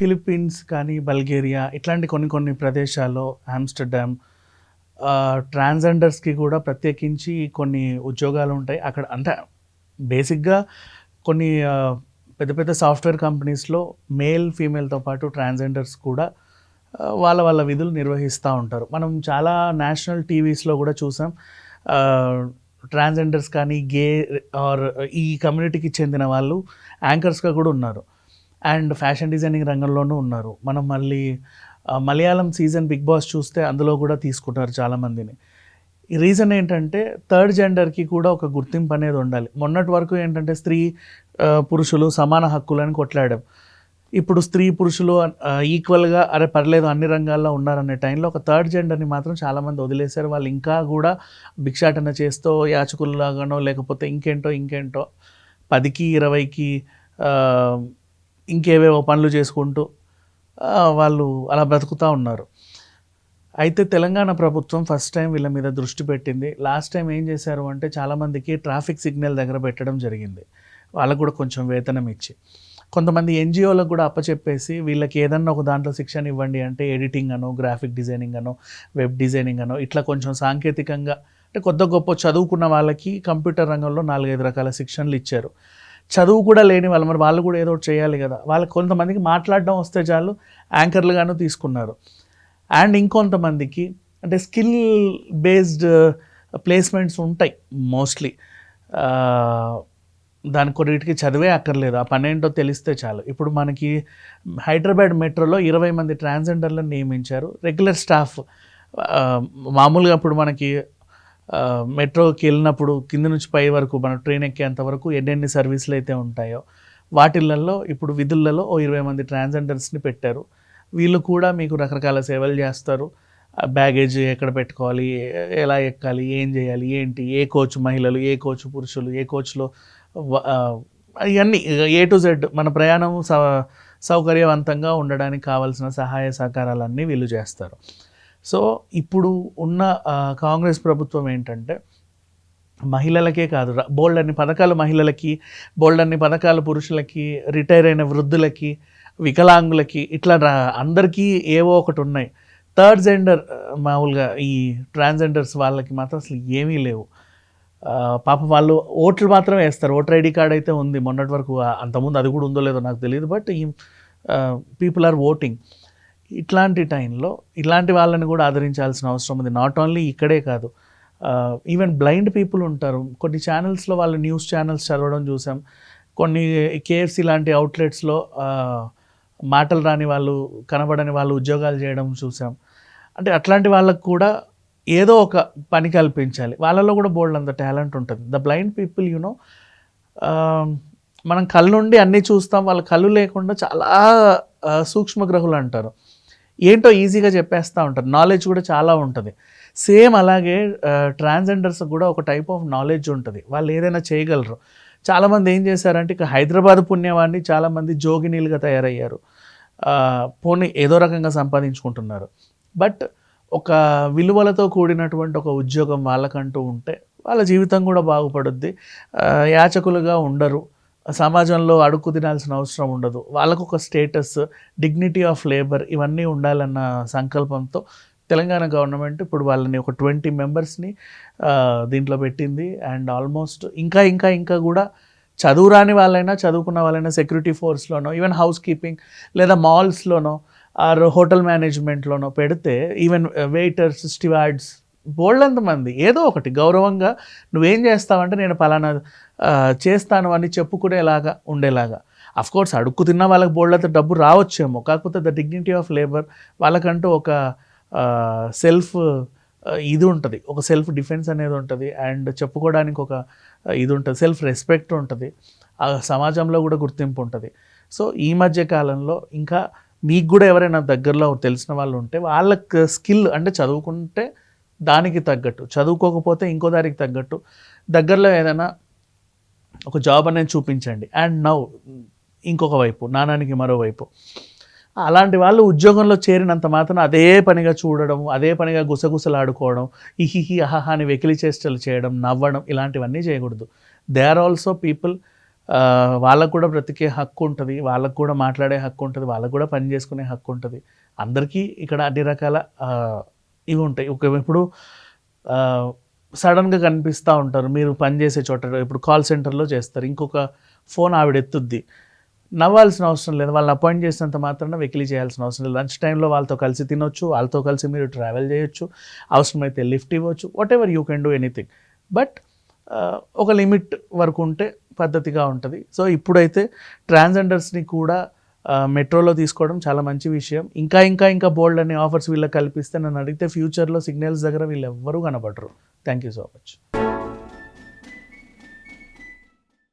Philippines కానీ బల్గేరియా ఇట్లాంటి కొన్ని కొన్ని ప్రదేశాల్లో ఆమ్స్టర్డామ్ ట్రాన్స్జెండర్స్కి కూడా ప్రత్యేకించి కొన్ని ఉద్యోగాలు ఉంటాయి. అక్కడ అంటే బేసిక్గా కొన్ని పెద్ద పెద్ద సాఫ్ట్వేర్ కంపెనీస్లో మేల్ ఫీమేల్తో పాటు ట్రాన్స్జెండర్స్ కూడా వాళ్ళ వాళ్ళ విధులు నిర్వహిస్తూ ఉంటారు. మనం చాలా నేషనల్ టీవీస్లో కూడా చూసాం. ట్రాన్స్జెండర్స్ కానీ గే ఆర్ ఈ కమ్యూనిటీకి చెందిన వాళ్ళు యాంకర్స్గా కూడా ఉన్నారు. అండ్ ఫ్యాషన్ డిజైనింగ్ రంగంలోనూ ఉన్నారు. మనం మళ్ళీ మలయాళం సీజన్ బిగ్ బాస్ చూస్తే అందులో కూడా తీసుకుంటారు చాలామందిని. రీజన్ ఏంటంటే థర్డ్ జెండర్కి కూడా ఒక గుర్తింపు అనేది ఉండాలి. మొన్నటి వరకు ఏంటంటే స్త్రీ పురుషులు సమాన హక్కులని కొట్లాడాం. ఇప్పుడు స్త్రీ పురుషులు ఈక్వల్గా అరే పర్లేదు అన్ని రంగాల్లో ఉన్నారనే టైంలో ఒక థర్డ్ జెండర్ని మాత్రం చాలామంది వదిలేశారు. వాళ్ళు ఇంకా కూడా భిక్షాటన చేస్తూ యాచకుల్లాగానో లేకపోతే ఇంకేంటో ఇంకేంటో పదికి ఇరవైకి ఇంకేవేవో పనులు చేసుకుంటూ వాళ్ళు అలా బ్రతుకుతూ ఉన్నారు. అయితే తెలంగాణ ప్రభుత్వం ఫస్ట్ టైం వీళ్ళ మీద దృష్టి పెట్టింది. లాస్ట్ టైం ఏం చేశారు అంటే చాలామందికి ట్రాఫిక్ సిగ్నల్ దగ్గర పెట్టడం జరిగింది. వాళ్ళకు కూడా కొంచెం వేతనం ఇచ్చి. కొంతమంది ఎన్జిఓలకు కూడా అప్పచెప్పేసి వీళ్ళకి ఏదన్నా ఒక దాంట్లో శిక్షణ ఇవ్వండి అంటే ఎడిటింగ్ అనో గ్రాఫిక్ డిజైనింగ్ అనో వెబ్ డిజైనింగ్ అనో ఇట్లా కొంచెం సాంకేతికంగా అంటే కొద్ది గొప్ప చదువుకున్న వాళ్ళకి కంప్యూటర్ రంగంలో నాలుగైదు రకాల శిక్షణలు ఇచ్చారు. చదువు కూడా లేని వాళ్ళు మరి వాళ్ళు కూడా ఏదో చేయాలి కదా. వాళ్ళకి కొంతమందికి మాట్లాడడం వస్తే చాలు యాంకర్లుగాను తీసుకున్నారు. అండ్ ఇంకొంతమందికి అంటే స్కిల్ బేస్డ్ ప్లేస్మెంట్స్ ఉంటాయి మోస్ట్లీ. దాని కొన్నిటికి చదివే అక్కర్లేదు. ఆ పని ఏంటో తెలిస్తే చాలు. ఇప్పుడు మనకి హైదరాబాద్ మెట్రోలో ఇరవై మంది ట్రాన్స్జెండర్లను నియమించారు. రెగ్యులర్ స్టాఫ్ మామూలుగా ఇప్పుడు మనకి మెట్రోకి వెళ్ళినప్పుడు కింద నుంచి పై వరకు మన ట్రైన్ ఎక్కేంత వరకు ఎన్నెన్ని సర్వీసులు అయితే ఉంటాయో వాటిలలో ఇప్పుడు విధులలో ఓ ఇరవై మంది ట్రాన్స్జెండర్స్ని పెట్టారు. వీళ్ళు కూడా మీకు రకరకాల సేవలు చేస్తారు. బ్యాగేజ్ ఎక్కడ పెట్టుకోవాలి? ఎలా ఎక్కాలి? ఏం చేయాలి? ఏంటి? ఏ కోచ్ మహిళలు ఏ కోచ్ పురుషులు ఏ కోచ్లో ఇవన్నీ ఏ టు జెడ్ మన ప్రయాణం సౌ సౌకర్యవంతంగా ఉండడానికి కావాల్సిన సహాయ సహకారాలన్నీ వీళ్ళు చేస్తారు. సో ఇప్పుడు ఉన్న కాంగ్రెస్ ప్రభుత్వం ఏంటంటే మహిళలకే కాదు బోల్డ్ అన్ని పథకాలు మహిళలకి బోల్డ్ అన్ని పథకాలు పురుషులకి రిటైర్ అయిన వృద్ధులకి వికలాంగులకి ఇట్లా రా- అందరికీ ఏవో ఒకటి ఉన్నాయి. థర్డ్ జెండర్ మామూలుగా ఈ ట్రాన్స్జెండర్స్ వాళ్ళకి మాత్రం అసలు ఏమీ లేవు. పాపం వాళ్ళు ఓట్లు మాత్రమే వేస్తారు. ఓటర్ ఐడి కార్డ్ అయితే ఉంది. మొన్నటి వరకు అంతకుముందు అది కూడా ఉందో లేదో నాకు తెలియదు బట్ ఈ పీపుల్ ఆర్ ఓటింగ్. ఇట్లాంటి టైంలో ఇలాంటి వాళ్ళని కూడా ఆదరించాల్సిన అవసరం ఉంది. నాట్ ఓన్లీ ఇక్కడే కాదు ఈవెన్ బ్లైండ్ పీపుల్ ఉంటారు. కొన్ని ఛానల్స్లో వాళ్ళు న్యూస్ ఛానల్స్ చదవడం చూసాం. కొన్ని కేఎఫ్సి లాంటి అవుట్లెట్స్లో మాటలు రాని వాళ్ళు కనబడని వాళ్ళు ఉద్యోగాలు చేయడం చూసాం. అంటే అట్లాంటి వాళ్ళకు కూడా ఏదో ఒక పని కల్పించాలి. వాళ్ళలో కూడా బోల్డ్ అంత టాలెంట్ ఉంటుంది. ద బ్లైండ్ పీపుల్ యూనో మనం కళ్ళుండి అన్నీ చూస్తాం. వాళ్ళ కళ్ళు లేకుండా చాలా సూక్ష్మగ్రహులు అంటారు. ఏంటో ఈజీగా చెప్పేస్తూ ఉంటారు. నాలెడ్జ్ కూడా చాలా ఉంటుంది. సేమ్ అలాగే ట్రాన్స్జెండర్స్ కూడా ఒక టైప్ ఆఫ్ నాలెడ్జ్ ఉంటుంది. వాళ్ళు ఏదైనా చేయగలరు. చాలామంది ఏం చేశారంటే ఇక హైదరాబాద్ పుణ్యవాన్ని చాలామంది జోగినీలుగా తయారయ్యారు. పోనీ ఏదో రకంగా సంపాదించుకుంటున్నారు. బట్ ఒక విలువలతో కూడినటువంటి ఒక ఉద్యోగం వాళ్ళకంటూ ఉంటే వాళ్ళ జీవితం కూడా బాగుపడుద్ది. యాచకులుగా ఉండరు. సమాజంలో అడుక్కు తినాల్సిన అవసరం ఉండదు. వాళ్ళకు ఒక స్టేటస్ డిగ్నిటీ ఆఫ్ లేబర్ ఇవన్నీ ఉండాలన్న సంకల్పంతో తెలంగాణ గవర్నమెంట్ ఇప్పుడు వాళ్ళని ఒక ట్వంటీ మెంబర్స్ని దీంట్లో పెట్టింది. అండ్ ఆల్మోస్ట్ ఇంకా ఇంకా ఇంకా కూడా చదువు రాని వాళ్ళైనా చదువుకున్న వాళ్ళైనా సెక్యూరిటీ ఫోర్స్లోనో ఈవెన్ హౌస్ కీపింగ్ లేదా మాల్స్లోనో ఆర్ హోటల్ మేనేజ్మెంట్లోనో పెడితే ఈవెన్ వెయిటర్స్ స్టివార్డ్స్ బోల్డంత మంది ఏదో ఒకటి గౌరవంగా నువ్వేం చేస్తావంటే నేను పలానా చేస్తాను అని చెప్పుకునేలాగా ఉండేలాగా. అఫ్ కోర్స్ అడుక్కు తిన్న వాళ్ళకి బోల్డంత డబ్బు రావచ్చేమో. కాకపోతే ద డిగ్నిటీ ఆఫ్ లేబర్ వాళ్ళకంటూ ఒక సెల్ఫ్ ఇది ఉంటుంది. ఒక సెల్ఫ్ డిఫెన్స్ అనేది ఉంటుంది. అండ్ చెప్పుకోవడానికి ఒక ఇది ఉంటుంది. సెల్ఫ్ రెస్పెక్ట్ ఉంటుంది. ఆ సమాజంలో కూడా గుర్తింపు ఉంటుంది. సో ఈ మధ్య కాలంలో ఇంకా మీకు కూడా ఎవరైనా దగ్గరలో తెలిసిన వాళ్ళు ఉంటే వాళ్ళకి స్కిల్ అంటే చదువుకుంటే దానికి తగ్గట్టు చదువుకోకపోతే ఇంకో దానికి తగ్గట్టు దగ్గరలో ఏదైనా ఒక జాబ్ అనేది చూపించండి. అండ్ నౌ ఇంకొక వైపు నాణానికి మరోవైపు అలాంటి వాళ్ళు ఉద్యోగంలో చేరినంత మాత్రం అదే పనిగా చూడడం అదే పనిగా గుసగుసలాడుకోవడం ఇహిహి అహహ అని వెకిలి చేష్టలు చేయడం నవ్వడం ఇలాంటివన్నీ చేయకూడదు. దే ఆర్ ఆల్సో పీపుల్ వాళ్ళకు కూడా బ్రతికే హక్కు ఉంటుంది వాళ్ళకు కూడా మాట్లాడే హక్కు ఉంటుంది వాళ్ళకు కూడా పని చేసుకునే హక్కు ఉంటుంది. అందరికీ ఇక్కడ అన్ని రకాల ఇవి ఉంటాయి. ఒక ఇప్పుడు సడన్గా కనిపిస్తూ ఉంటారు. మీరు పనిచేసే చోట ఇప్పుడు కాల్ సెంటర్లో చేస్తారు. ఇంకొక ఫోన్ ఆవిడ ఎత్తుద్ది. నవ్వాల్సిన అవసరం లేదు. వాళ్ళని అపాయింట్ చేసినంత మాత్రాన వెకిలీ చేయాల్సిన అవసరం లేదు. లంచ్ టైంలో వాళ్ళతో కలిసి తినొచ్చు. వాళ్ళతో కలిసి మీరు ట్రావెల్ చేయొచ్చు. అవసరమైతే లిఫ్ట్ ఇవ్వచ్చు. Whatever you can do anything but ఒక లిమిట్ వరకు ఉంటే పద్ధతిగా ఉంటుంది. సో ఇప్పుడైతే ట్రాన్స్జెండర్స్ని కూడా మెట్రోలో తీసుకోవడం చాలా మంచి విషయం. ఇంకా ఇంకా ఇంకా బోల్డ్ అనే ఆఫర్స్ వీళ్ళకి కల్పిస్తే నన్ను అడిగితే ఫ్యూచర్లో సిగ్నల్స్ దగ్గర వీళ్ళు ఎవ్వరూ కనబడరు. Thank you so much